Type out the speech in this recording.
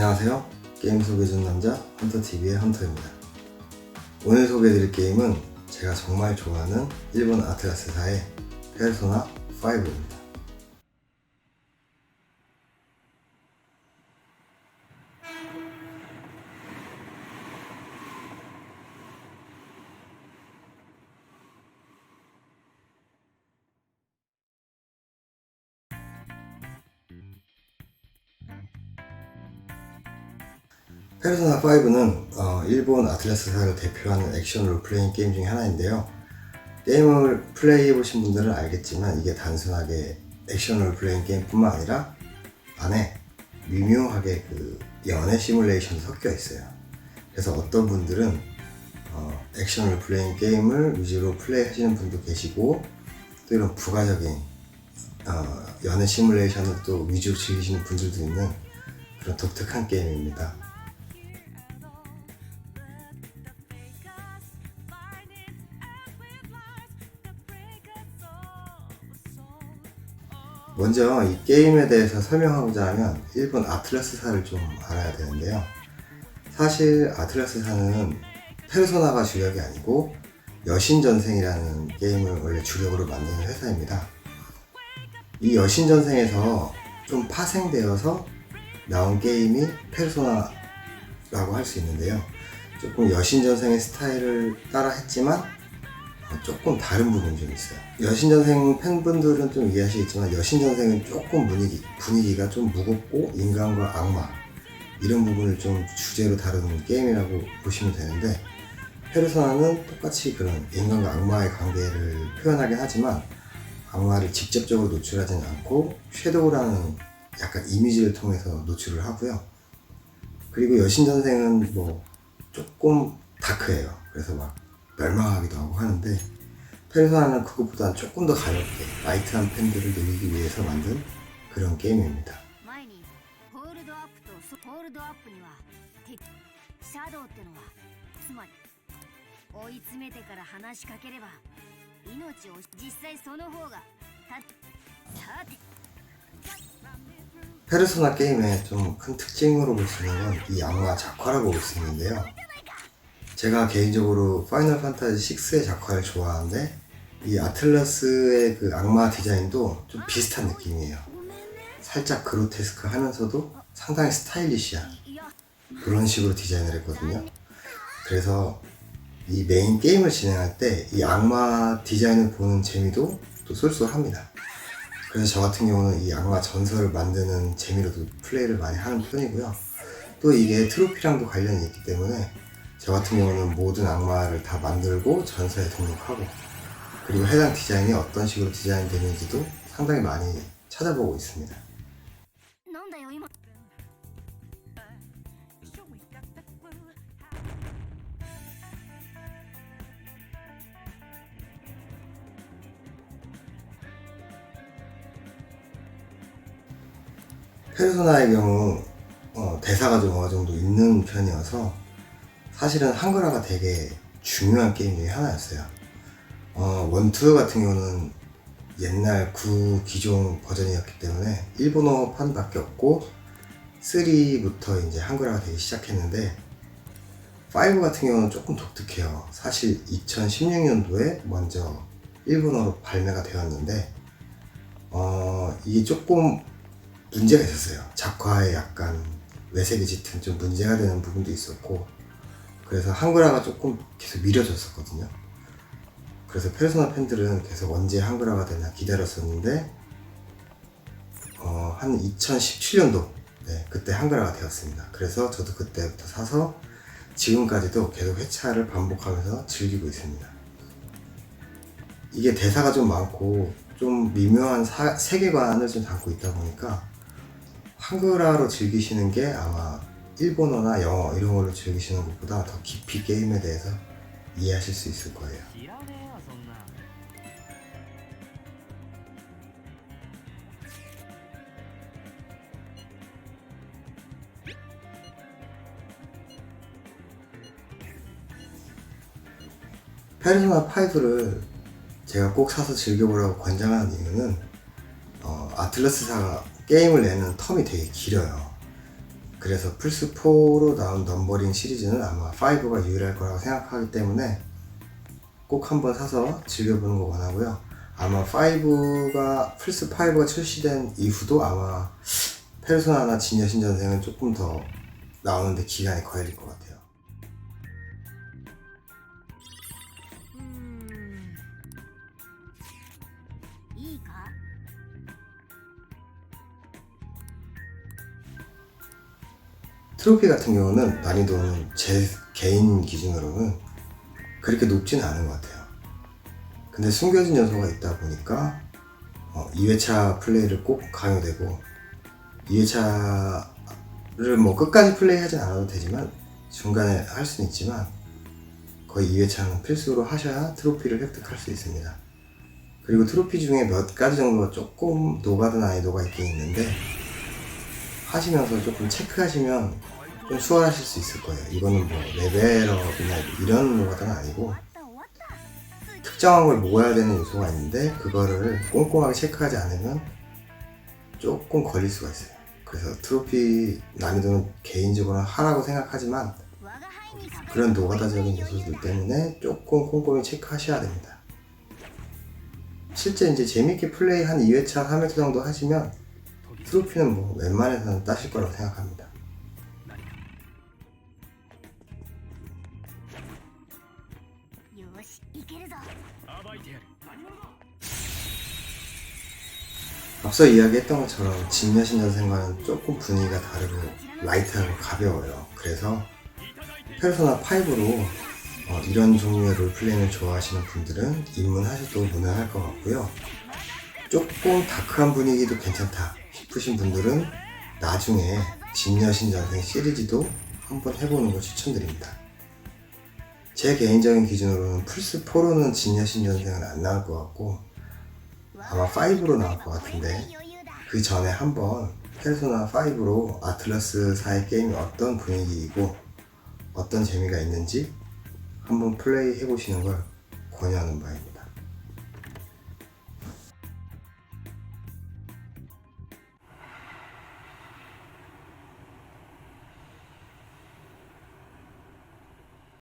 안녕하세요. 게임 소개해준 남자 헌터TV의 헌터입니다. 오늘 소개해드릴 게임은 제가 정말 좋아하는 일본 아틀라스사의 페르소나 5입니다. 페르소나 5는 어, 일본 아틀라스사를 대표하는 액션 롤플레잉 게임 중에 하나인데요. 게임을 플레이해 보신 분들은 알겠지만 이게 단순하게 액션 롤플레잉 게임뿐만 아니라 안에 미묘하게 그 연애 시뮬레이션이 섞여 있어요. 그래서 어떤 분들은 어, 액션 롤플레잉 게임을 위주로 플레이하시는 분도 계시고 또 이런 부가적인 어, 연애 시뮬레이션을 또 위주로 즐기시는 분들도 있는 그런 독특한 게임입니다. 먼저 이 게임에 대해서 설명하고자 하면 일본 아틀라스사를 좀 알아야 되는데요. 사실 아틀라스사는 페르소나가 주력이 아니고 여신전생이라는 게임을 원래 주력으로 만드는 회사입니다. 이 여신전생에서 좀 파생되어서 나온 게임이 페르소나라고 할 수 있는데요. 조금 여신전생의 스타일을 따라 했지만 어, 조금 다른 부분이 좀 있어요. 여신전생 팬분들은 좀 이해하시겠지만 여신전생은 조금 분위기, 분위기가 좀 무겁고 인간과 악마 이런 부분을 좀 주제로 다루는 게임이라고 보시면 되는데 페르소나는 똑같이 그런 인간과 악마의 관계를 표현하긴 하지만 악마를 직접적으로 노출하지는 않고 섀도우라는 약간 이미지를 통해서 노출을 하고요. 그리고 여신전생은 뭐 조금 다크해요. 그래서 막 멸망하기도 하고 하는데 페르소나는 그것보다 조금 더 가볍게 라이트한 팬들을 늘리기 위해서 만든 그런 게임입니다. 페르소나 게임의 좀 큰 특징으로 볼 수 있는 건 이 악마 작화라고 볼 수 있는데요. 제가 개인적으로 파이널 판타지 6의 작화를 좋아하는데 이 아틀라스의 그 악마 디자인도 좀 비슷한 느낌이에요. 살짝 그로테스크 하면서도 상당히 스타일리시한 그런 식으로 디자인을 했거든요. 그래서 이 메인 게임을 진행할 때 이 악마 디자인을 보는 재미도 또 쏠쏠합니다. 그래서 저 같은 경우는 이 악마 전설을 만드는 재미로도 플레이를 많이 하는 편이고요. 또 이게 트로피랑도 관련이 있기 때문에 저 같은 경우는 모든 악마를 다 만들고 전서에 등록하고 그리고 해당 디자인이 어떤 식으로 디자인 되는지도 상당히 많이 찾아보고 있습니다. 페르소나의 경우 어, 대사가 좀 어느 정도 있는 편이어서 사실은 한글화가 되게 중요한 게임 중에 하나였어요. 어, 원투 같은 경우는 옛날 구 기종 버전이었기 때문에 일본어판밖에 없고 3부터 이제 한글화가 되기 시작했는데 5 같은 경우는 조금 독특해요. 사실 2016년도에 먼저 일본어로 발매가 되었는데 어, 이게 조금 문제가 있었어요. 작화에 약간 외색이 짙은 좀 문제가 되는 부분도 있었고 그래서 한글화가 조금 계속 미뤄졌었거든요. 그래서 페르소나 팬들은 계속 언제 한글화가 되나 기다렸었는데 어, 한 2017년도 네, 그때 한글화가 되었습니다. 그래서 저도 그때부터 사서 지금까지도 계속 회차를 반복하면서 즐기고 있습니다. 이게 대사가 좀 많고 좀 미묘한 사- 세계관을 좀 담고 있다 보니까 한글화로 즐기시는 게 아마 일본어나 영어 이런 걸로 즐기시는 것보다 더 깊이 게임에 대해서 이해하실 수 있을 거예요. 페르소나 5를 제가 꼭 사서 즐겨보라고 권장하는 이유는 어, 아틀라스사가 게임을 내는 텀이 되게 길어요. 그래서 플스4로 나온 넘버링 시리즈는 아마 5가 유일할 거라고 생각하기 때문에 꼭 한번 사서 즐겨보는 거 원하고요. 아마 5가 플스5가 출시된 이후도 아마 페르소나나 진여 신전생은 조금 더 나오는데 기간이 걸릴 것 같아요. う 트로피 같은 경우는 난이도는 제 개인 기준으로는 그렇게 높지는 않은 것 같아요. 근데 숨겨진 요소가 있다 보니까 어, 2회차 플레이를 꼭 강요되고 2회차를 뭐 끝까지 플레이하진 않아도 되지만 중간에 할 수는 있지만 거의 2회차는 필수로 하셔야 트로피를 획득할 수 있습니다. 그리고 트로피 중에 몇 가지 정도가 조금 노가드 난이도가 있긴 있는데 하시면서 조금 체크하시면 좀 수월하실 수 있을 거예요. 이거는 뭐 레벨업이나 이런 노가다가 아니고 특정한 걸 모아야 되는 요소가 있는데 그거를 꼼꼼하게 체크하지 않으면 조금 걸릴 수가 있어요. 그래서 트로피 난이도는 개인적으로 하라고 생각하지만 그런 노가다적인 요소들 때문에 조금 꼼꼼히 체크하셔야 됩니다. 실제 이제 재밌게 플레이한 2회차, 3회차 정도 하시면 트로피는 뭐 웬만해서는 따실 거라고 생각합니다. 앞서 이야기했던 것처럼 진여신 전생과는 조금 분위기가 다르고 라이트하고 가벼워요. 그래서 페르소나 5로 어, 이런 종류의 롤플레잉을 좋아하시는 분들은 입문하셔도 무난할 것 같고요. 조금 다크한 분위기도 괜찮다 싶으신 분들은 나중에 진여신전생 시리즈도 한번 해보는 걸 추천드립니다. 제 개인적인 기준으로는 플스4로는 진여신전생은 안 나올 것 같고 아마 5로 나올 것 같은데 그 전에 한번 페르소나 5로 아틀라스사의 게임이 어떤 분위기이고 어떤 재미가 있는지 한번 플레이 해보시는 걸 권유하는 바입니다.